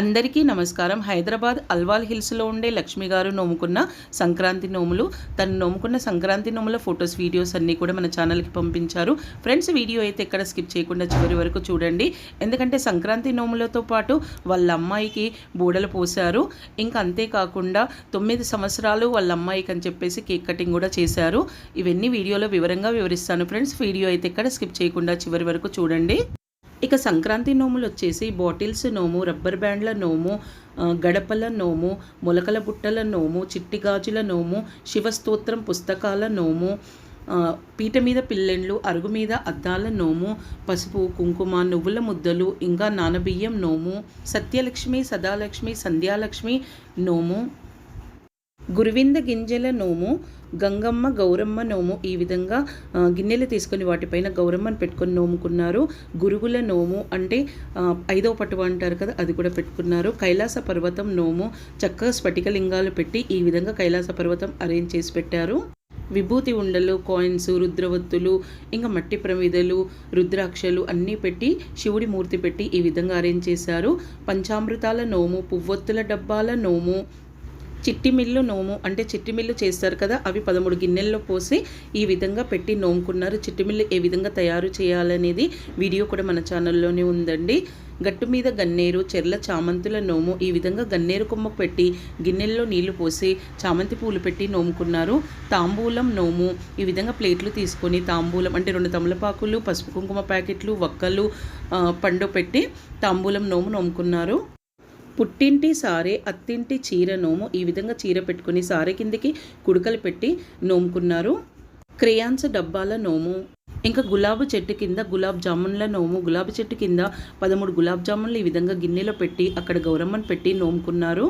అందరికీ నమస్కారం. హైదరాబాద్ అల్వాల్ హిల్స్లో ఉండే లక్ష్మి గారు నోముకున్న సంక్రాంతి నోములు తను నోముకున్న సంక్రాంతి నోముల ఫొటోస్ వీడియోస్ అన్నీ కూడా మన ఛానల్కి పంపించారు. ఫ్రెండ్స్ వీడియో అయితే ఎక్కడ స్కిప్ చేయకుండా చివరి వరకు చూడండి. ఎందుకంటే సంక్రాంతి నోములతో పాటు వాళ్ళ అమ్మాయికి బూడలు పోశారు. ఇంకా అంతేకాకుండా తొమ్మిది సంవత్సరాలు వాళ్ళ అమ్మాయికి అని చెప్పేసి కేక్ కటింగ్ కూడా చేశారు. ఇవన్నీ వీడియోలో వివరంగా వివరిస్తాను. ఫ్రెండ్స్ వీడియో అయితే ఎక్కడ స్కిప్ చేయకుండా చివరి వరకు చూడండి. ఇక సంక్రాంతి నోములు వచ్చేసి బాటిల్స్ నోము రబ్బర్ బ్యాండ్ల నోము గడపల నోము మొలకల బుట్టల నోము చిట్టి గాజుల నోము శివస్తోత్రం పుస్తకాల నోము పీట మీద పిల్లెండ్లు అరుగు మీద అద్దాల నోము పసుపు కుంకుమ నువ్వుల ముద్దలు ఇంకా నానబియ్యం నోము సత్యలక్ష్మి సదాలక్ష్మి సంధ్యాలక్ష్మి నోము గురువింద గింజల నోము గంగమ్మ గౌరమ్మ నోము ఈ విధంగా గిన్నెలు తీసుకొని వాటిపైన గౌరమ్మను పెట్టుకొని నోముకున్నారు. గురుగుల నోము అంటే ఐదవ పటువ అంటారు కదా అది కూడా పెట్టుకున్నారు. కైలాస పర్వతం నోము చక్కగా స్ఫటికలింగాలు పెట్టి ఈ విధంగా కైలాస పర్వతం అరేంజ్ చేసి పెట్టారు. విభూతి ఉండలు కాయిన్స్ రుద్రవత్తులు ఇంకా మట్టి ప్రమిదలు రుద్రాక్షలు అన్నీ పెట్టి శివుడి మూర్తి పెట్టి ఈ విధంగా అరేంజ్ చేశారు. పంచామృతాల నోము పువ్వొత్తుల డబ్బాల నోము చిట్టి మిల్లు నోము అంటే చిట్టి మిల్లు చేస్తారు కదా అవి పదమూడు గిన్నెల్లో పోసి ఈ విధంగా పెట్టి నోముకున్నారు. చిట్టి మిల్లు ఏ విధంగా తయారు చేయాలనేది వీడియో కూడా మన ఛానల్లోనే ఉందండి. గట్టు మీద గన్నేరు చెర్ల చామంతుల నోము ఈ విధంగా గన్నేరు కొమ్మ పెట్టి గిన్నెల్లో నీళ్ళు పోసి చామంతి పూలు పెట్టి నోముకున్నారు. తాంబూలం నోము ఈ విధంగా ప్లేట్లు తీసుకొని తాంబూలం అంటే రెండు తమలపాకులు పసుపు కుంకుమ ప్యాకెట్లు వక్కలు పండు పెట్టి తాంబూలం నోము నోముకున్నారు. పుట్టింటి సారే అత్తింటి చీర నోము ఈ విధంగా చీర పెట్టుకుని సారె కిందికి కుడుకలు పెట్టి నోముకున్నారు. క్రేయాన్స్ డబ్బాల నోము ఇంకా గులాబీ చెట్టు కింద గులాబ్ జామున్ల నోము గులాబీ చెట్టు కింద పదమూడు గులాబ్ జామున్లు ఈ విధంగా గిన్నెలో పెట్టి అక్కడ గౌరమ్మను పెట్టి నోముకున్నారు.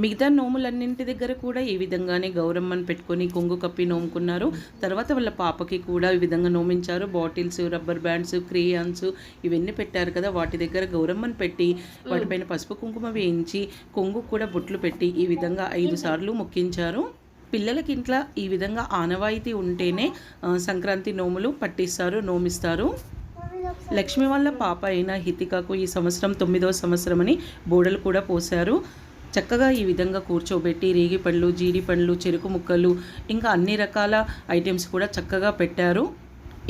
మిగతా నోములన్నింటి దగ్గర కూడా ఈ విధంగానే గౌరమ్మను పెట్టుకొని కొంగు కప్పి నోముకున్నారు. తర్వాత వాళ్ళ పాపకి కూడా ఈ విధంగా నోమించారు. బాటిల్స్ రబ్బర్ బ్యాండ్స్ క్రేయాన్స్ ఇవన్నీ పెట్టారు కదా. వాటి దగ్గర గౌరమ్మను పెట్టి వాటిపైన పసుపు కుంకుమ వేయించి కొంగు కూడా బొట్లు పెట్టి ఈ విధంగా ఐదు సార్లు మొక్కించారు. పిల్లలకి ఇంట్లో ఈ విధంగా ఆనవాయితీ ఉంటేనే సంక్రాంతి నోములు పట్టిస్తారు నోమిస్తారు. లక్ష్మి వాళ్ళ పాప అయిన హితికకు ఈ సంవత్సరం తొమ్మిదవ సంవత్సరం అని బోడలు కూడా పోశారు. చక్కగా ఈ విధంగా కూర్చోబెట్టి రేగి పండ్లు జీడి పండ్లు చెరుకు ముక్కలు ఇంకా అన్ని రకాల ఐటమ్స్ కూడా చక్కగా పెట్టారు.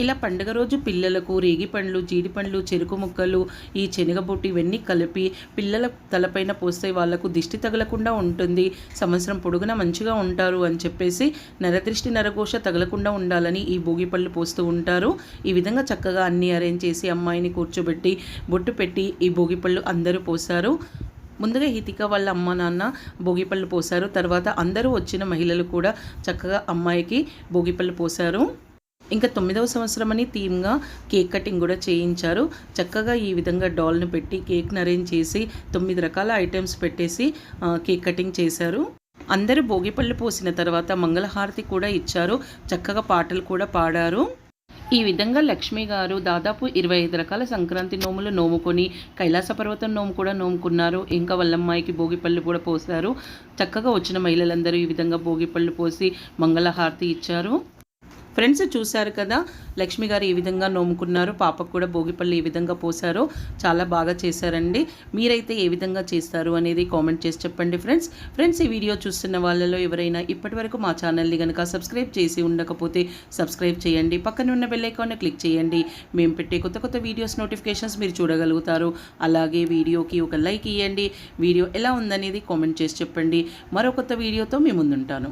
ఇలా పండుగ రోజు పిల్లలకు రేగిపండ్లు జీడిపండ్లు చెరుకు ముక్కలు ఈ శనగబొట్టు ఇవన్నీ కలిపి పిల్లల తలపైన పోస్తే వాళ్ళకు దిష్టి తగలకుండా ఉంటుంది. సంవత్సరం పొడుగున మంచిగా ఉంటారు అని చెప్పేసి నరదృష్టి నరఘోష తగలకుండా ఉండాలని ఈ భోగి పళ్ళు పోస్తూ ఉంటారు. ఈ విధంగా చక్కగా అన్నీ అరేంజ్ చేసి అమ్మాయిని కూర్చోబెట్టి బొట్టు పెట్టి ఈ భోగి పళ్ళు అందరూ పోసారు ముందుగా హితిక వాళ్ళ అమ్మ నాన్న భోగిపళ్ళు పోశారు. తర్వాత అందరూ వచ్చిన మహిళలు కూడా చక్కగా అమ్మాయికి భోగిపళ్ళు పోశారు. ఇంకా తొమ్మిదవ సంవత్సరం అని థీమ్గా కేక్ కటింగ్ కూడా చేయించారు. చక్కగా ఈ విధంగా డాల్ని పెట్టి కేక్ని అరేంజ్ చేసి తొమ్మిది రకాల ఐటమ్స్ పెట్టేసి కేక్ కటింగ్ చేశారు. అందరూ భోగిపళ్ళు పోసిన తర్వాత మంగళహారతి కూడా ఇచ్చారు. చక్కగా పాటలు కూడా పాడారు. ఈ విధంగా లక్ష్మి గారు దాదాపు ఇరవై ఐదు రకాల సంక్రాంతి నోములు నోముకొని కైలాస పర్వతం నోము కూడా నోముకున్నారు. ఇంకా వల్లమ్మాయికి భోగిపళ్ళు కూడా పోశారు. చక్కగా వచ్చిన మహిళలందరూ ఈ విధంగా భోగిపళ్ళు పోసి మంగళహారతి ఇచ్చారు. ఫ్రెండ్స్ చూశారు కదా లక్ష్మి గారు ఏ విధంగా నోముకున్నారు పాపకు కూడా భోగిపళ్ళు ఏ విధంగా పోసారో చాలా బాగా చేశారండి. మీరైతే ఏ విధంగా చేస్తారు అనేది కామెంట్ చేసి చెప్పండి ఫ్రెండ్స్ ఫ్రెండ్స్ ఈ వీడియో చూస్తున్న వాళ్ళలో ఎవరైనా ఇప్పటివరకు మా ఛానల్ని కనుక సబ్స్క్రైబ్ చేసి ఉండకపోతే సబ్స్క్రైబ్ చేయండి. పక్కన ఉన్న బెల్లైకాన్ని క్లిక్ చేయండి. మేము పెట్టే కొత్త కొత్త వీడియోస్ నోటిఫికేషన్స్ మీరు చూడగలుగుతారు. అలాగే వీడియోకి ఒక లైక్ ఇవ్వండి వీడియో ఎలా ఉందనేది కామెంట్ చేసి చెప్పండి. మరో కొత్త వీడియోతో మేము ముందుంటాను.